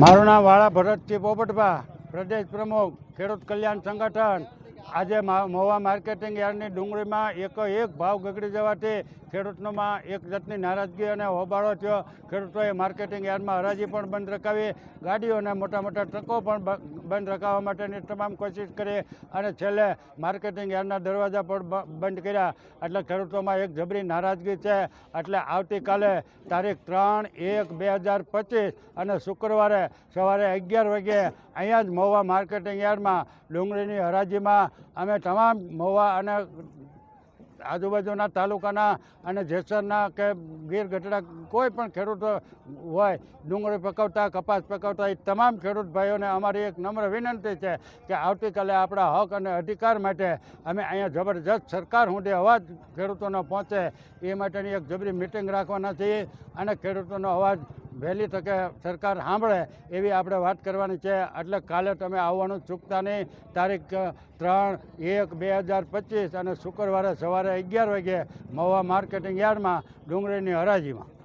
મારું નામ વાળા ભરતજી પોપટભા, પ્રદેશ પ્રમુખ, ખેડૂત કલ્યાણ સંગઠન. આજે મોવા માર્કેટિંગ યાર્ડની ડુંગળીમાં એક એક ભાવ ગગડી જવાથી ખેડૂતોમાં એક જાતની નારાજગી અને હોબાળો થયો. ખેડૂતોએ માર્કેટિંગ યાર્ડમાં હરાજી પણ બંધ રખાવી. ગાડીઓને મોટા મોટા ટ્રકો પણ બંધ રખાવવા માટેની તમામ કોશિશ કરી અને છેલ્લે માર્કેટિંગ યાર્ડના દરવાજા પણ બંધ કર્યા. એટલે ખેડૂતોમાં એક જબરી નારાજગી છે. એટલે આવતીકાલે તારીખ ત્રણ એક બે હજાર પચીસ અને શુક્રવારે સવારે અગિયાર વાગે અહીંયા જ મહુવા માર્કેટિંગ યાર્ડમાં ડુંગળીની હરાજીમાં અમે તમામ મહુવા અને આજુબાજુના તાલુકાના અને જેસરના કે ગીર ગઢડા કોઈ પણ ખેડૂતો હોય, ડુંગળી પકવતા, કપાસ પકવતા, એ તમામ ખેડૂત ભાઈઓને અમારી એક નમ્ર વિનંતી છે કે આવતીકાલે આપણા હક અને અધિકાર માટે અમે અહીંયા જબરજસ્ત સરકાર સુધી અવાજ ખેડૂતોનો પહોંચે, એ માટેની એક જબરી મિટિંગ રાખવાના છીએ અને ખેડૂતોનો અવાજ વહેલી તકે સરકાર સાંભળે એવી આપણે વાત કરવાની છે. એટલે કાલે તમે આવવાનું ચૂકતા નહીં. તારીખ ત્રણ, એક, બે હજાર પચીસ અને શુક્રવારે સવારે અગિયાર વાગે મહુવા માર્કેટિંગ યાર્ડમાં ડુંગળીની હરાજીમાં.